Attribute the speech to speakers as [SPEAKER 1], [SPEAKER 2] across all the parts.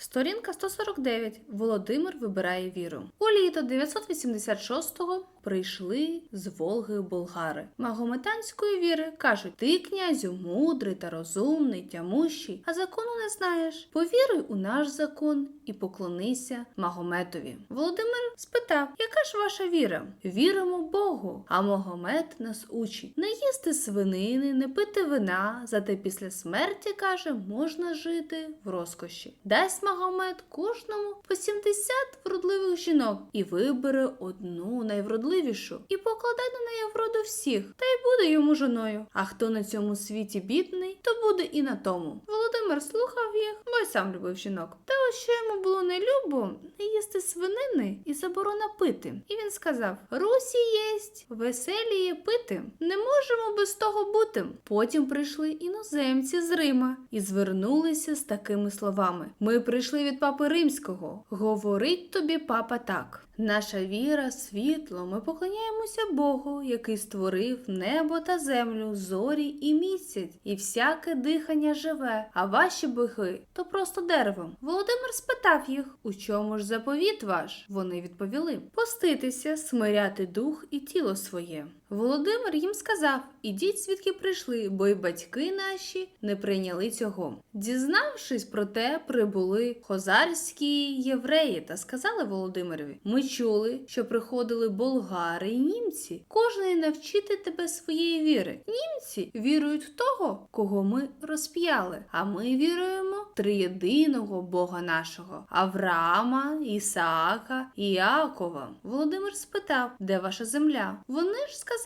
[SPEAKER 1] Сторінка 149. Володимир вибирає віру. У літо 986-го прийшли з Волги болгари. Магометанської віри кажуть: ти, князю, мудрий та розумний, тямущий, а закону не знаєш. Повіруй у наш закон і поклонися Магометові. Володимир спитав, яка ж ваша віра? Віримо Богу. А Магомет нас учить не їсти свинини, не пити вина, зате після смерті каже, можна жити в розкоші. Дасть Магомет кожному по 70 вродливих жінок і вибере одну найвродливішу і покладе на неї вроду всіх, та й буде йому жоною. А хто на цьому світі бідний, то буде і на тому. Володимир слухав їх, бо й сам любив жінок. Та що йому було нелюбо не їсти свинини і заборона пити. І він сказав: Русі єсть, веселіє пити. Не можемо без того бути. Потім прийшли іноземці з Рима і звернулися з такими словами: Ми прийшли від папи римського. Говорить тобі папа так. Наша віра, світло, ми поклоняємося Богу, який створив небо та землю, зорі і місяць, і всяке дихання живе, а ваші боги то просто деревом. Володимир спитав їх, у чому ж заповіт ваш? Вони відповіли: поститися, смиряти дух і тіло своє. Володимир їм сказав: ідіть звідки прийшли, бо й батьки наші не прийняли цього. Дізнавшись про те, прибули хозарські євреї та сказали Володимирові: Ми чули, що приходили болгари і німці. Кожний навчити тебе своєї віри. Німці вірують в того, кого ми розп'яли, а ми віруємо в триєдиного Бога нашого Авраама, Ісаака і Яакова. Володимир спитав, де ваша земля? Вони ж сказали: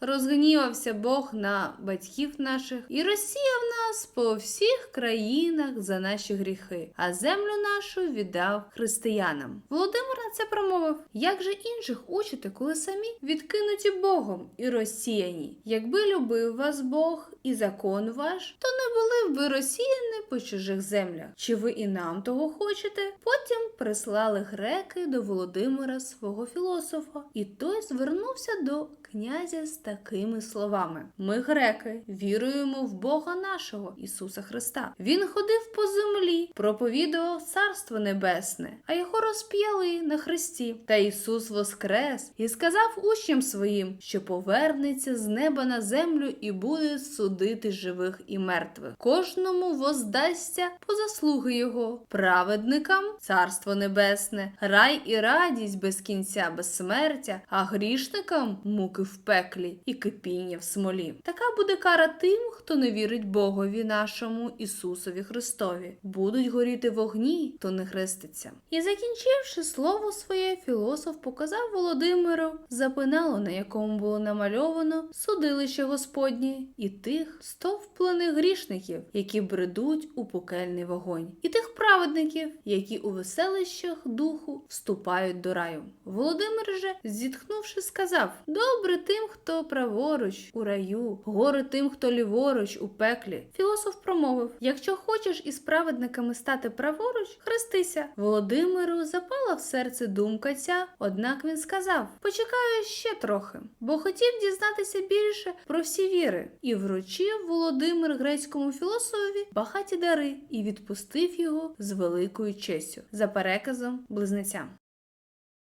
[SPEAKER 1] розгнівався Бог на батьків наших і розсіяв нас по всіх країнах за наші гріхи, а землю нашу віддав християнам. Володимир це промовив: як же інших учите, коли самі відкинуті Богом і розсіяні? Якби любив вас Бог і закон ваш, то не були б ви розсіяні по чужих землях. Чи ви і нам того хочете? Потім прислали греки до Володимира свого філософа, і той звернувся до князя з такими словами: Ми, греки, віруємо в Бога нашого Ісуса Христа. Він ходив по землі, проповідував Царство Небесне, а його розп'яли на хресті. Та Ісус воскрес і сказав учням своїм, що повернеться з неба на землю і буде судити живих і мертвих. Кожному воздасться по заслуги його, праведникам царство небесне, рай і радість без кінця, безсмертя, а грішникам муки в пеклі і кипіння в смолі. Така буде кара тим, хто не вірить Богові нашому Ісусові Христові. Будуть горіти вогні, хто не хреститься. І закінчивши слово своє, філософ показав Володимиру. Запинало, на якому було намальовано судилище Господнє, і тих стовплених грішників, які бредуть у пекельний вогонь, і тих праведників, які у веселищах духу вступають до раю. Володимир же, зітхнувши, сказав: Добре тим, хто праворуч у раю, горе тим, хто ліворуч у пеклі. Філософ промовив: Якщо хочеш із праведниками стати праворуч, хрестися. Володимиру запала в серце думка ця, однак він сказав: Почекаю ще трохи, бо хотів дізнатися більше про всі віри, і вручив Володимир грецькому філософові багаті дари і відпустив його з великою честю за переказом близнеця.